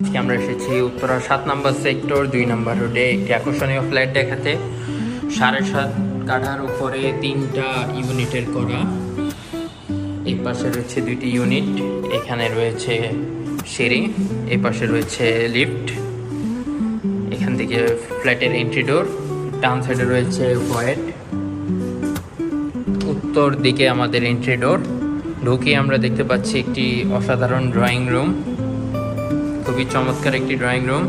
আজকে আমরা এসেছি উত্তরা সাত নম্বর সেক্টর, দুই নম্বর রোডে একটি আকর্ষণীয় ফ্ল্যাট দেখাতে। সাড়ে সাত কাঠার উপরে তিনটা ইউনিটের করা। এই পাশে রয়েছে দুইটি ইউনিট, এখানে রয়েছে সিঁড়ি, এই পাশে রয়েছে লিফট। এখান থেকে ফ্ল্যাটের এন্ট্রি ডোর ডান সাইডে রয়েছে ভয়েট উত্তর দিকে আমাদের এন্ট্রি ডোর ঢুকে আমরা দেখতে পাচ্ছি একটি অসাধারণ ড্রয়িং রুম খুবই চমৎকার একটি ড্রয়িং রুম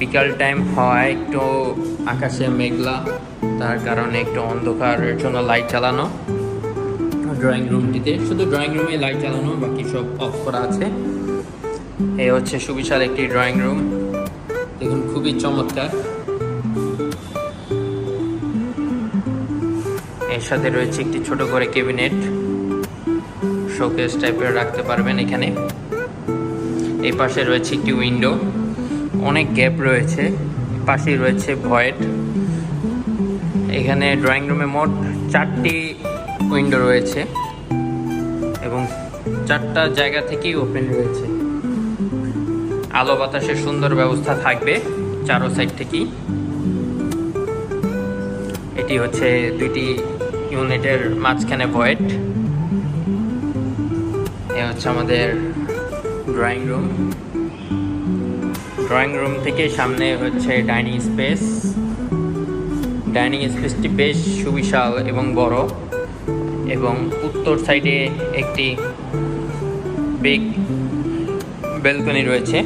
বিকাল টাইম হয় একটু আকাশে মেঘলা, তার কারণে একটু অন্ধকারের জন্য লাইট চালানো ড্রয়িং রুমটিতে শুধু ড্রয়িং রুমে লাইট চালানো বাকি সব অফ করা আছে। এ হচ্ছে সুবিশাল একটি ড্রয়িং রুম দেখুন, খুবই চমৎকার। এর সাথে রয়েছে একটি ছোট করে ক্যাবিনেট শোকেস টাইপের রাখতে পারবেন এখানে। এই পাশে রয়েছে একটি উইন্ডো অনেক গ্যাপ রয়েছে, পাশেই রয়েছে ভয়েড এখানে ড্রয়িং রুমে মোট চারটি উইন্ডো রয়েছে এবং চারটা জায়গা থেকেই ওপেন রয়েছে। আলো বাতাসের সুন্দর ব্যবস্থা থাকবে চারো সাইড থেকেই। এটি হচ্ছে দুইটি ইউনিটের মাঝখানে ভয়েড এ হচ্ছে আমাদের ড্রয়িং রুম ড্রয়িং রুম থেকে সামনে হচ্ছে ডাইনিং স্পেস ডাইনিং স্পেসটি বেশ সুবিশাল এবং বড় এবং উত্তর সাইডে একটি বিগ বেলকনি রয়েছে।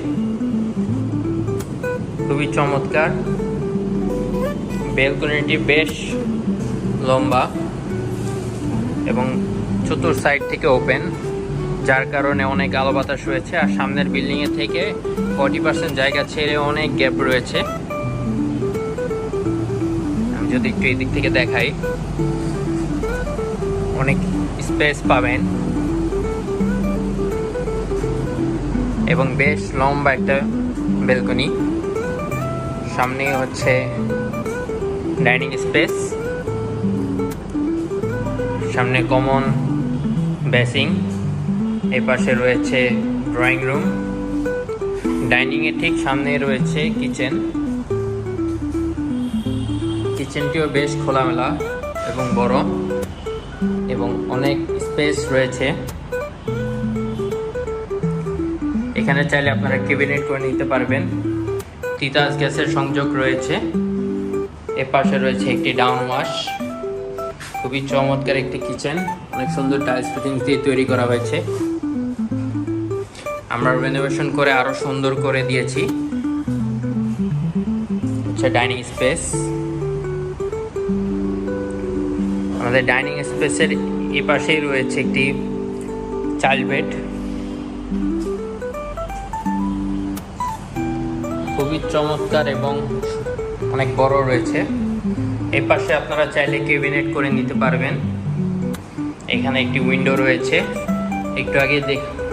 খুবই চমৎকার। বেলকনিটি বেশ লম্বা এবং চতুর সাইড থেকে ওপেন যার কারণে অনেক আলো বাতাস রয়েছে আর সামনের বিল্ডিংয়ের থেকে ফর্টি পার্সেন্ট জায়গা ছেড়ে অনেক গ্যাপ রয়েছে। আমি যদি একটু এই দিক থেকে দেখাই, অনেক স্পেস পাবেন। এবং বেশ লম্বা একটা বেলকনি সামনে হচ্ছে ডাইনিং স্পেস সামনে কমন বেসিং এ পাশে রয়েছে ড্রয়িং রুম। ডাইনিংয়ের ঠিক সামনে রয়েছে কিচেন। কিচেনটিও বেশ খোলামেলা এবং বড় এবং অনেক স্পেস রয়েছে। এখানে চাইলে আপনারা ক্যাবিনেট করে নিতে পারবেন। তিতাস গ্যাসের সংযোগ রয়েছে। এ পাশে রয়েছে একটি ডাউন ওয়াশ। খুবই চমৎকার একটি কিচেন। অনেক সুন্দর টাইলস ফিটিংস দিয়ে তৈরি করা হয়েছে। আমরা রেনোভেশন করে আরও সুন্দর করে দিয়েছি। হচ্ছে ডাইনিং স্পেস আমাদের ডাইনিং স্পেসের এ পাশেই রয়েছে একটি চাইল্ড বেড। খুবই চমৎকার এবং অনেক বড় রয়েছে। এই পাশে আপনারা চাইলে ক্যাবিনেট করে নিতে পারবেন। এখানে একটি উইন্ডো রয়েছে। একটু আগে দেখ-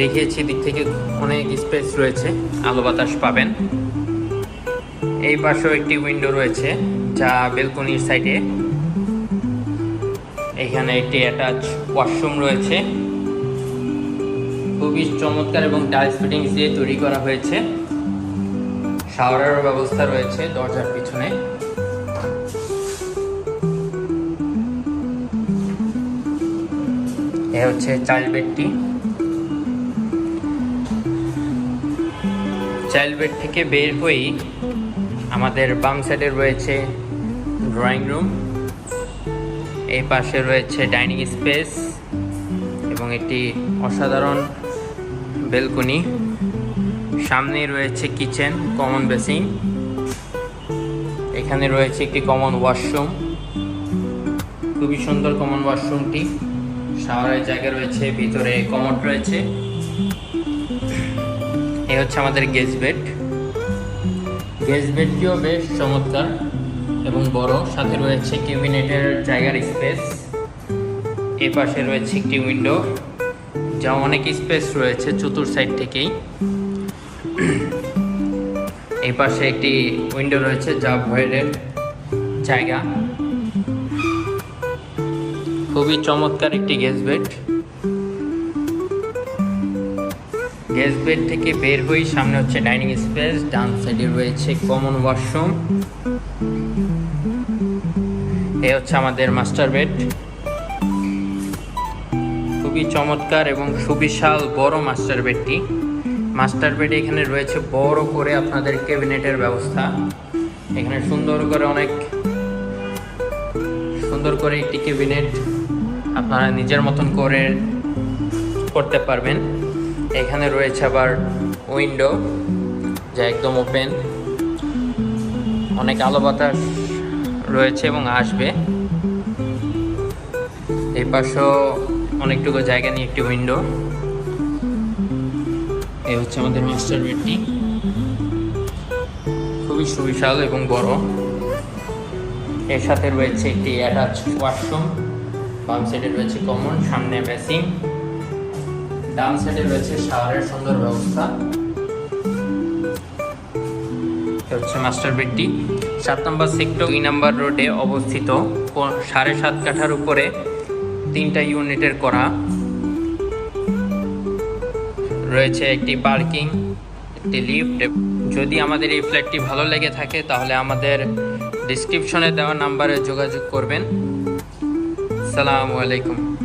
দেখিয়েছি, দিক থেকে অনেক স্পেস রয়েছে, আলো বাতাস পাবেন। এই পাশেও একটি উইন্ডো রয়েছে, যা বেলকনির সাইডে এখানে একটি অ্যাটাচ ওয়াশরুম রয়েছে। খুবই চমৎকার এবং টাইলস ফিটিংস দিয়ে তৈরি করা হয়েছে। শাওয়ারের ব্যবস্থা রয়েছে দরজার পিছনে। এ হচ্ছে চাইল্ড বেডটি। চাইল্ড বেড থেকে বের হয়েই আমাদের বাম সাইডে রয়েছে ড্রয়িং রুম। এই পাশে রয়েছে ডাইনিং স্পেস এবং একটি অসাধারণ বেলকনি। সামনে রয়েছে কিচেন, কমন বেসিং এখানে রয়েছে একটি কমন ওয়াশরুম। খুবই সুন্দর কমন ওয়াশরুমটি। শাওয়ারের জায়গা রয়েছে, ভিতরে কমোড রয়েছে। হচ্ছে আমাদের গেজ বেড গেজ বেডটিও বেশ চমৎকার এবং বড়। সাথে রয়েছে ক্যাবিনেটের জায়গার স্পেস এ পাশে রয়েছে একটি উইন্ডো যা অনেক স্পেস রয়েছে চতুর সাইড থেকেই। এই পাশে একটি উইন্ডো রয়েছে, যা ভয়েডের জায়গা। খুবই চমৎকার একটি গেস বেড গেস্ট বেড থেকে বের হই, সামনে হচ্ছে ডাইনিং স্পেস, ডান সাইডে রয়েছে কমন ওয়াশরুম এ হচ্ছে আমাদের মাস্টার বেড খুবই চমৎকার এবং সুবিশাল বড় মাস্টার বেডটি মাস্টার বেডে এখানে রয়েছে বড় করে আপনাদের ক্যাবিনেটের ব্যবস্থা। এখানে সুন্দর করে অনেক, সুন্দর করে একটি ক্যাবিনেট আপনারা নিজের মতন করে করতে পারবেন। এখানে রয়েছে আবার উইন্ডো যা একদম ওপেন অনেক আলো বাতাস রয়েছে এবং আসবে। এই পাশেও অনেকটুকু জায়গা নিয়ে একটি উইন্ডো এই হচ্ছে আমাদের মাস্টার বেডটি খুবই সুবিশাল এবং বড়। এর সাথে রয়েছে একটি অ্যাটাচ ওয়াশরুম বাম সাইডে রয়েছে কমন সামনে বেসিং ডান সাইডে রয়েছে শাওয়ারের সুন্দর ব্যবস্থা। হচ্ছে মাস্টার বেডটি সাত নম্বর সেক্টর ই নাম্বার রোডে অবস্থিত। সাড়ে সাত কাঠার উপরে তিনটা ইউনিটের করা। রয়েছে একটি পার্কিং, একটি লিফট। যদি আমাদের এই ফ্ল্যাটটি ভালো লেগে থাকে, তাহলে আমাদের ডিসক্রিপশনে দেওয়া নাম্বারে যোগাযোগ করবেন। সালামু আলাইকুম।